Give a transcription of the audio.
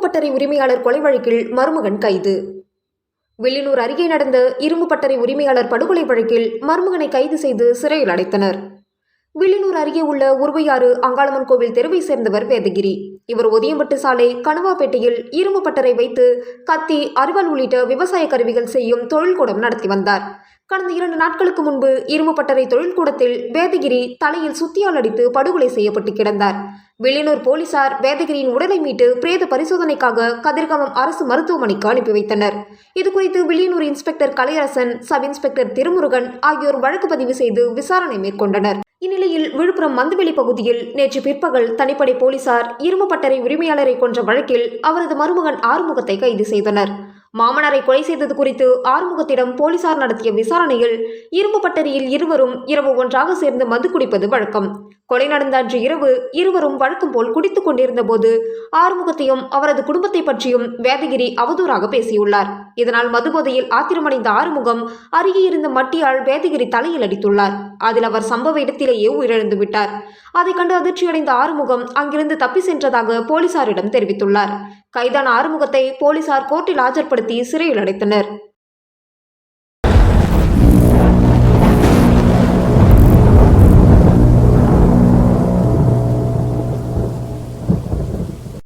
பட்டறை உரிமையாளர் கொலை வழக்கில் மருமகன் கைது. வில்லியனூர் அருகே நடந்த இரும்பு பட்டறை உரிமையாளர் படுகொலை வழக்கில் மருமகனை கைது செய்து சிறையில் அடைத்தனர். வில்லியனூர் அருகே உள்ள உருவையாறு அங்காளம்மன் கோவில் தெருவை சேர்ந்தவர் வேதகிரி. இவர் ஒதியம்பட்டு சாலை கணுவாப்பேட்டையில் இரும்பு பட்டறை வைத்து கத்தி அறுவல் உள்ளிட்ட விவசாய கருவிகள் செய்யும் தொழில்கூடம் நடத்தி வந்தார். கடந்த இரண்டு நாட்களுக்கு முன்பு இருமப்பட்டறை தொழில்கூடத்தில் வேதகிரி தலையில் சுத்தியால் அடித்து படுகொலை செய்யப்பட்டு கிடந்தார். வெளியனூர் போலீசார் வேதகிரியின் உடலை மீட்டு பிரேத பரிசோதனைக்காக கதிர்காமம் அரசு மருத்துவமனைக்கு அனுப்பி வைத்தனர். இதுகுறித்து Villianur inspector Kalaiyarasan sub inspector Thirumurugan ஆகியோர் வழக்கு பதிவு செய்து விசாரணை மேற்கொண்டனர். இந்நிலையில் விழுப்புரம் மந்துவெளி பகுதியில் நேற்று பிற்பகல் தனிப்படை போலீசார் இருமப்பட்டறை உரிமையாளரை கொன்ற வழக்கில் அவரது மருமகன் ஆறுமுகத்தை கைது செய்தனர். மாமனாரை கொலை செய்தது குறித்து ஆறுமுகத்திடம் போலீசார் நடத்திய விசாரணையில் இரும்பு பட்டறியில் இருவரும் இரவு ஒன்றாக சேர்ந்து மது குடிப்பது வழக்கம். கொலை நடந்த அன்று இரவு இருவரும் வழக்கம் போல் குடித்துக் கொண்டிருந்த போது ஆறுமுகத்தையும் அவரது குடும்பத்தை பற்றியும் வேதகிரி அவதூறாக பேசியுள்ளார். இதனால் மதுபோதையில் ஆத்திரமடைந்த ஆறுமுகம் அருகே இருந்த மட்டியால் வேதகிரி தலையில் அடித்துள்ளார். அதில் அவர் சம்பவ இடத்திலேயே உயிரிழந்து விட்டார். அதைக் கண்டு அதிர்ச்சியடைந்த ஆறுமுகம் அங்கிருந்து தப்பி சென்றதாக போலீசாரிடம் தெரிவித்துள்ளார். கைதான ஆறுமுகத்தை போலீசார் கோர்ட்டில் ஆஜர்படுத்தி சிறையில் அடைத்தனர்.